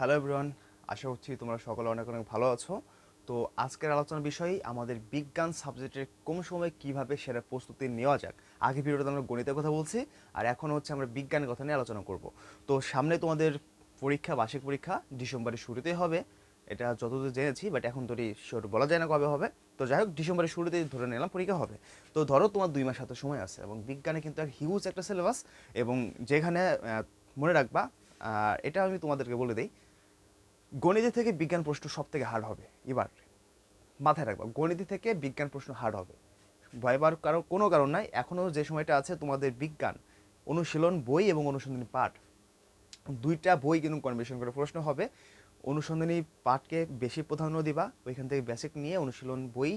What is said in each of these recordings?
Hello everyone আশা করছি তোমরা সকলে অনেক অনেক ভালো আছো। তো আজকের আলোচনার বিষয় আমাদের বিজ্ঞান সাবজেক্টের কম সময়ে কীভাবে সেরা প্রস্তুতি নেওয়া যাক। আগে ভিডিওতে আমরা গণিতের কথা বলছি, আর এখন হচ্ছে আমরা বিজ্ঞানের কথা নিয়ে আলোচনা করব। তো সামনে তোমাদের পরীক্ষা, বার্ষিক পরীক্ষা ডিসেম্বরের শুরুতেই হবে। এটা যতদূর জেনেছি বাট এখন তো শিওর বলা যায় না কবে হবে। তো যাই হোক ডিসেম্বরের শুরুতেই ধরে নিলাম পরীক্ষা হবে। তো ধরো তোমার দুই মাস হাতে সময় আছে, এবং বিজ্ঞানে কিন্তু এক হিউজ একটা সিলেবাস এবং যেখানে মনে রাখবা এটা আমি তোমাদেরকে বলে দিই গণিত থেকে বিজ্ঞান প্রশ্ন সব থেকে হার্ড হবে, এবার মাথায় রাখবা, গণিত থেকে বিজ্ঞান প্রশ্ন হার্ড হবে। ভয়বার কারও, কোনো কারণ নাই এখনও যে সময়টা আছে তোমাদের বিজ্ঞান, অনুশীলন বই এবং অনুসন্ধানী পাঠ, দুইটা বই কিন্তু কনভেশন করে প্রশ্ন হবে, অনুসন্ধানী পাঠকে বেশি প্রাধান্য দিবা, ওইখান থেকে বেসিক নিয়ে অনুশীলন বই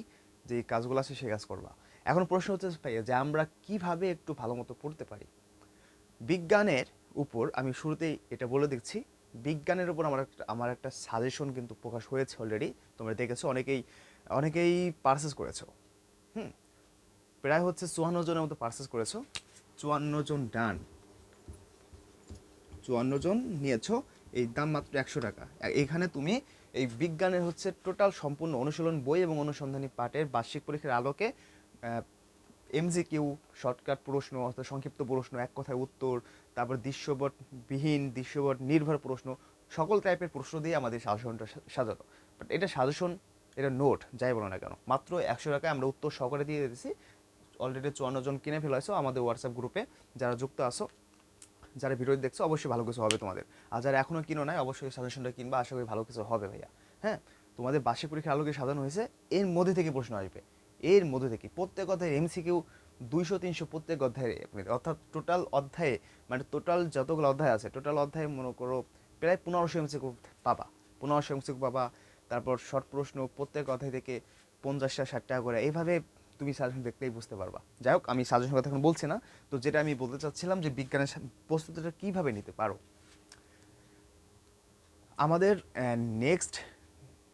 যে কাজগুলো আছে সে কাজ করবা। এখন প্রশ্ন হচ্ছে, ভাইয়া, যে আমরা কীভাবে একটু ভালো মতো পড়তে পারি? বিজ্ঞানের উপর আমি শুরুতেই এটা বলে দিচ্ছি বিজ্ঞানের উপর আমার একটা আমার একটা সাজেশন কিন্তু প্রকাশ হয়েছে অলরেডি তোমরা দেখেছ, অনেকেই অনেকেই পারচেস করেছ। হুম। প্রায় হচ্ছে চুয়ান্ন জনের মতো পারচেস করেছ। চুয়ান্ন জন ডান চুয়ান্ন জন নিয়েছো, এই দাম মাত্র একশো টাকা। এখানে তুমি এই বিজ্ঞানের হচ্ছে টোটাল সম্পূর্ণ অনুশীলন বই এবং অনুসন্ধানী পাঠের বার্ষিক পরীক্ষার আলোকে এমজিকিউ শর্টকাট প্রশ্ন, অর্থাৎ সংক্ষিপ্ত প্রশ্ন, এক কথায় উত্তর, তারপর দৃশ্যবট বিহীন দৃশ্যবট নির্ভর প্রশ্ন, সকল টাইপের প্রশ্ন দিয়ে আমাদের সাজেশনটা সাজানো। বাট এটা সাজেশন, এটা নোট যাই বলো না কেন। মাত্র একশো টাকায় আমরা উত্তর সহকারে দিয়ে দিয়েছি। অলরেডি চুয়ান্ন জন কিনে ফেলেছো আমাদের হোয়াটসঅ্যাপ গ্রুপে যারা যুক্ত আছো, যারা ভিডিও দেখছ, অবশ্যই ভালো কিছু হবে তোমাদের। আর যারা এখনও কিনো নাই, অবশ্যই সাজেশনটা কিনবা। আশা করি ভালো কিছু হবে, ভাইয়া। হ্যাঁ? তোমাদের বার্ষিক পরীক্ষার আলোকে সাজানো হয়েছে। এর মধ্যে থেকে প্রশ্ন আসবে। এর মধ্যে থেকে প্রত্যেক অধ্যায়ের এমসিকিউ দুইশো, তিনশো প্রত্যেক অধ্যায়ে অর্থাৎ টোটাল অধ্যায়ে মানে টোটাল যতগুলো অধ্যায় আছে টোটাল অধ্যায়ে মনে করো প্রায় পনেরোশো এমসিকিউ পাবা। পনেরোশো এমসিকিউ পাবা, তারপর শর্ট প্রশ্ন প্রত্যেক অধ্যায় থেকে পঞ্চাশটা ষাট টাকা করে। এইভাবে তুমি সাজেশন দেখলেই বুঝতে পারবা। যাই হোক, আমি সাজেশন কথা এখন বলছি না, তো যেটা আমি বলতে চাচ্ছিলাম যে বিজ্ঞানের প্রস্তুতিটা কীভাবে নিতে পারো? আমাদের নেক্সট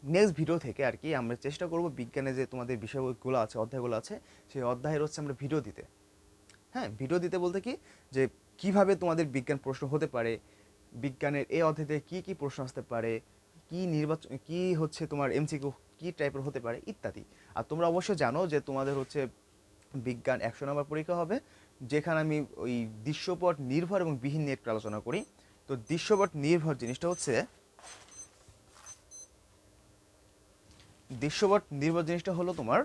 নেক্সট ভিডিও থেকে আর কি আমরা চেষ্টা করব বিজ্ঞানে যে তোমাদের বিষয়গুলো আছে, অধ্যায়গুলো আছে, সেই অধ্যায়ের হচ্ছে আমরা ভিডিও দিতে। হ্যাঁ ভিডিও দিতে বলতে কি? যে কীভাবে তোমাদের বিজ্ঞান প্রশ্ন হতে পারে, বিজ্ঞানের এই অধ্যায়তে কি কি প্রশ্ন আসতে পারে, কি নির্বাচন কি হচ্ছে তোমার এমসিকিউ কি টাইপের হতে পারে, ইত্যাদি। আর তোমরা অবশ্যই জানো যে তোমাদের হচ্ছে বিজ্ঞান একশো নম্বর পরীক্ষা হবে, যেখানে আমি ওই দৃশ্যপট নির্ভর এবং বিহীন নিয়ে একটু আলোচনা করি। তো দৃশ্যপট নির্ভর জিনিসটা হচ্ছে দৃশ্যপট নির্ভর জিনিসটা হলো তোমার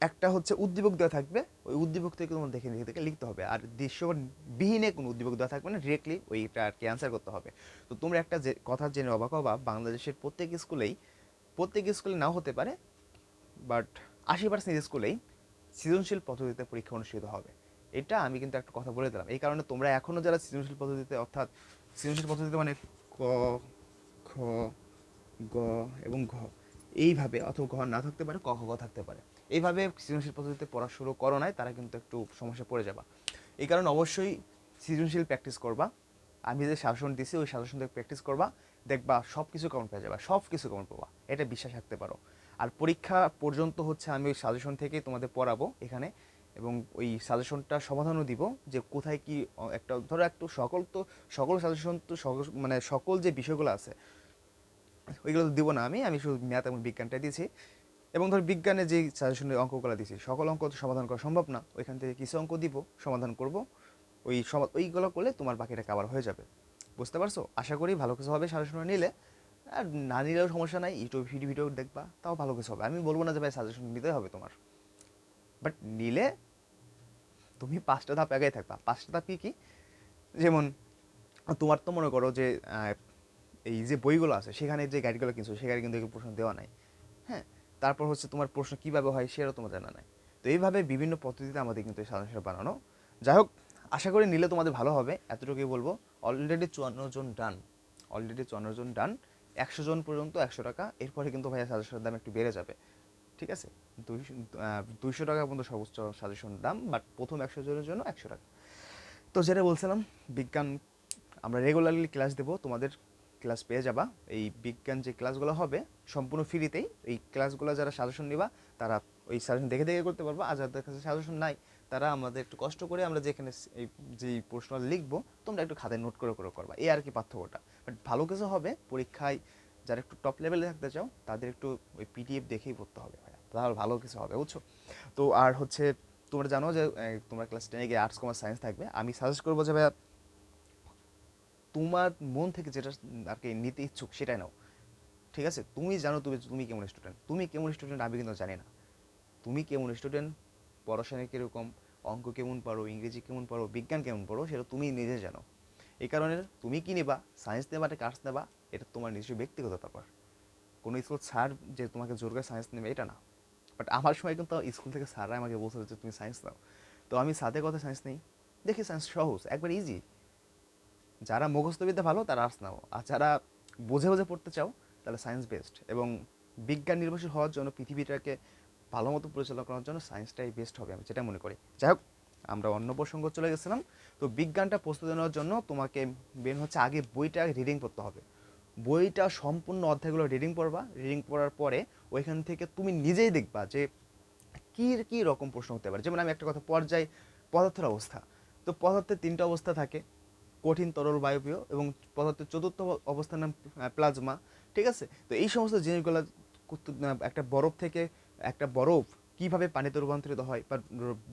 একটা হচ্ছে উদ্দীপক দেওয়া থাকবে, ওই উদ্দীপক থেকে তোমার দেখে দেখে দেখে লিখতে হবে। আর দৃশ্যপট বিহীনে কোনো উদ্দীপক দেওয়া থাকবে না ডিরেক্টলি ওইটা আর কি অ্যান্সার করতে হবে। তো তোমরা একটা যে কথা জেনে অবাক হবা, বাংলাদেশের প্রত্যেক স্কুলেই, প্রত্যেক স্কুলে নাও হতে পারে বাট আশি পার্সেন্ট স্কুলেই সৃজনশীল পদ্ধতিতে পরীক্ষা অনুষ্ঠিত হবে। এটা আমি কিন্তু একটা কথা বলে দিলাম। এই কারণে তোমরা এখনও যারা সৃজনশীল পদ্ধতিতে, অর্থাৎ সৃজনশীল পদ্ধতিতে মানে ক, খ গ এবং ঘ। এইভাবে অথবা ঘ না থাকতে পারে, ক খ থাকতে পারে। এইভাবে সৃজনশীল পদ্ধতিতে পড়া শুরু করো নাই, তারা কিন্তু একটু সমস্যা পড়ে যাবা। এই কারণে অবশ্যই সৃজনশীল প্র্যাকটিস করবা। আমি যে শাসন দিছি, ওই শাসন থেকে প্র্যাকটিস করবা। দেখবা সব কিছু কমন পেয়ে যাবা সব কিছু কমন পাবা, এটা বিশ্বাস রাখতে পারো। আর পরীক্ষা পর্যন্ত হচ্ছে আমি ওই সাজেশন থেকেই তোমাদের পড়াবো এখানে এবং ওই সাজেশনটা সমাধানও দিব যে কোথায় কি একটা, ধরো একটু সকল তো, সকল সাজেশন তো, সকল মানে সকল যে বিষয়গুলো আছে ওইগুলো তো দিব না আমি আমি শুধু ম্যাথ এবং বিজ্ঞানটা দিয়েছি। এবং ধর বিজ্ঞানে যে সাজেশনের অঙ্কগুলো দিয়েছি, সকল অঙ্ক তো সমাধান করা সম্ভব না। ওইখান থেকে কিছু অঙ্ক দিব, সমাধান করব। ওই ওইগুলো করলে তোমার বাকিটা কাবার হয়ে যাবে। বুঝতে পারছ? আশা করি ভালো কিছু হবে সাজেশন নিলে। আর না নিলেও সমস্যা নাই ইউটিউব ভিডিও ভিডিও দেখবা, তাও ভালো কিছু হবে। আমি বলব না যে ভাই সাজেশন নিতে হবে তোমার। বাট নিলে তুমি পাঁচটা ধাপ আগে থাকবা। পাঁচটা ধাপ কি কি? যেমন তোমার তো মনে করো যে এই যে বইগুলো আছে, সেখানে যে গাইডগুলো কিনছো সেখানে কিন্তু এগুলো প্রশ্ন দেওয়া নাই। হ্যাঁ তারপর হচ্ছে তোমার প্রশ্ন কীভাবে হয় সেটাও তোমার জানা নাই। তো এইভাবে বিভিন্ন পদ্ধতিতে আমাদের কিন্তু এই সাজেশন বানানো। যাই হোক, আশা করি নিলে তোমাদের ভালো হবে, এতটুকুই বলব। অলরেডি চুয়ান্ন জন ডান অলরেডি চুয়ান্ন জন ডান একশো জন পর্যন্ত একশো টাকা। এরপরে কিন্তু ভাইয়া সাজেশনের দাম একটু বেড়ে যাবে। ঠিক আছে? দুইশো টাকা পর্যন্ত সর্বোচ্চ সাজেশন দাম বাট প্রথম একশো জনের জন্য একশো টাকা। তো যেটা বলছিলাম, বিজ্ঞান, আমরা রেগুলারলি ক্লাস দেবো। তোমাদের ক্লাস পেয়ে যাবা। এই বিজ্ঞান যে ক্লাসগুলো হবে, সম্পূর্ণ ফ্রিতেই এই ক্লাসগুলো যারা সাজেশন নিবা, তারা ওই সাজেশন দেখে দেখে করতে পারব। আর যাদের কাছে সাজেশন নাই, তারা আমাদের একটু কষ্ট করে আমরা যেখানে এই যে প্রশ্ন লিখব, তোমরা একটু খাতায় নোট করে করে করবা। এই আর কি পার্থক্যটা। বাট ভালো কিছু হবে, পরীক্ষায় যারা একটু টপ লেভেলে থাকতে চাও, তাদের একটু ওই পিডিএফ দেখেই পড়তে হবে ভাইয়া। তাহলে ভালো কিছু হবে, বুঝছ? তো আর হচ্ছে, তোমরা জানো যে তোমরা ক্লাস টেনে গিয়ে আর্টস কমার্স সায়েন্স থাকবে। আমি সাজেস্ট করব যে ভাইয়া তোমার মন থেকে যেটা আর কি নিতে ইচ্ছুক সেটাই নাও। ঠিক আছে? তুমি জানো তুমি তুমি কেমন স্টুডেন্ট তুমি কেমন স্টুডেন্ট আমি কিন্তু জানি না। তুমি কেমন স্টুডেন্ট পড়াশোনায় কীরকম? অঙ্ক কেমন পারো ইংরেজি কেমন পারো বিজ্ঞান কেমন পারো সেটা তুমি নিজে জানো। এই কারণে তুমি কি নেবা? সায়েন্স নেবা একটা আর্টস নেবা? এটা তোমার নিজস্ব ব্যক্তিগত ব্যাপার। কোনো স্কুল স্যার যে তোমাকে জোর করে সায়েন্স নেবে, এটা না। বাট আমার সময় কিন্তু স্কুল থেকে স্যাররা আমাকে বলছিল যে তুমি সায়েন্স নাও। তো আমি সাথে কথা সায়েন্স নেই। দেখি সায়েন্স সহজ, একবার ইজি যারা মুখস্থবিদ্যা ভালো, তারা আর্টস নাও। আর যারা বুঝে বুঝে পড়তে চাও, তাহলে সায়েন্স বেস্ট এবং বিজ্ঞান নির্ভরশীল হওয়ার জন্য পৃথিবীটাকে ভালো মতো পরিচালনা করার জন্য সায়েন্সটাই বেস্ট হবে, আমি যেটা মনে করি। যাই হোক, আমরা অন্য প্রসঙ্গ চলে গেছিলাম। তো বিজ্ঞানটা প্রস্তুতি নেওয়ার জন্য তোমাকে মেন হচ্ছে আগে বইটা রিডিং করতে হবে। বইটা সম্পূর্ণ অধ্যায়গুলো রিডিং পড়বা। রিডিং পড়ার পরে ওইখান থেকে তুমি নিজেই দেখবা যে কী কী রকম প্রশ্ন হতে পারে। যেমন আমি একটা কথা, পর্যায়, পদার্থের অবস্থা। তো পদার্থের তিনটা অবস্থা থাকে। কঠিন তরল বায়বীয় এবং পদার্থের চতুর্থ অবস্থার নাম প্লাজমা, ঠিক আছে? তো এই সমস্ত জিনিসগুলো একটা বরফ থেকে একটা বরফ কীভাবে পানিতে রূপান্তরিত হয় বা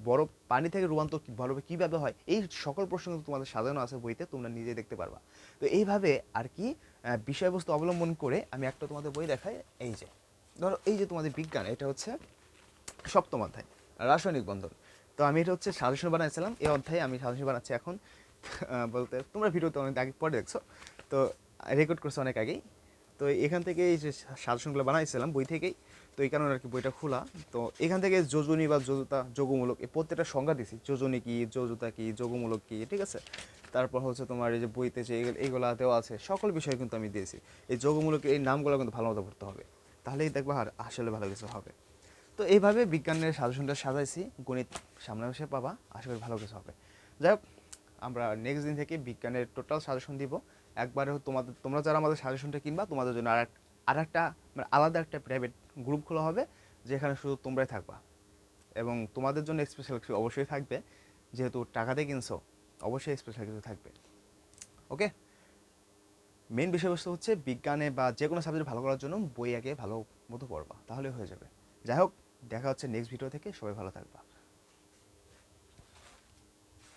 বরফ পানি থেকে রূপান্তর বরফে কীভাবে হয়, এই সকল প্রশ্ন তোমাদের সাজানো আছে বইতে, তোমরা নিজে দেখতে পারবা। তো এইভাবে আর কি বিষয়বস্তু অবলম্বন করে আমি একটা তোমাদের বই দেখাই, এই যে। ধরো, এই যে তোমাদের বিজ্ঞান, এটা হচ্ছে সপ্তম অধ্যায়, রাসায়নিক বন্ধন। তো আমি এটা হচ্ছে সাজেশন বানাইছিলাম, এই অধ্যায়ে আমি সাজেশন বানাচ্ছি এখন। বলতে তোমরা ভিডিওতে অনেক আগে পরে দেখছ। তো রেকর্ড করছ অনেক আগেই। তো এখান থেকে এই যে সাজেশনগুলো বানাইছিলাম বই থেকেই, তো এই কারণে আর কি বইটা খোলা। তো এখান থেকে যোজনী বা যোজতা, যোগমূলক এই প্রত্যেকটা সংজ্ঞা দিছি। যোজনী কি, যোজতা কি, যোগমূলক কি, ঠিক আছে? তারপর হচ্ছে তোমার এই যে বইতে যে এইগুলো- এইগুলা দেওয়া আছে, সকল বিষয় কিন্তু আমি দিয়েছি। এই যোগমূলক এই নামগুলো কিন্তু ভালো মতো পড়তে হবে। তাহলেই দেখবা আর আসলে ভালো কিছু হবে। তো এইভাবে বিজ্ঞানের সাজেশনটা সাজাইছি। গণিত সামনে বসে পাবা, আশা করি ভালো কিছু হবে। যাই হোক আমরা নেক্সট দিন থেকে বিজ্ঞানের টোটাল সাজেশন দিব। একবারে তোমাদের, তোমরা যারা আমাদের সাজেশনটা কিনবা, তোমাদের জন্য আর একটা মানে আলাদা একটা প্রাইভেট গ্রুপ খোলা হবে, যেখানে শুধু তোমরাই থাকবা। এবং তোমাদের জন্য স্পেশাল কিছু অবশ্যই থাকবে। যেহেতু টাকা দিয়ে কিনছো, অবশ্যই স্পেশাল কিছু থাকবে। ওকে মেন বিষয়বস্তু হচ্ছে বিজ্ঞানে বা যে কোনো সাবজেক্ট ভালো করার জন্য বই আগে ভালো মতো পড়বা। তাহলে হয়ে যাবে। যাই হোক, দেখা হচ্ছে নেক্সট ভিডিও থেকে। সবাই ভালো থাকবা।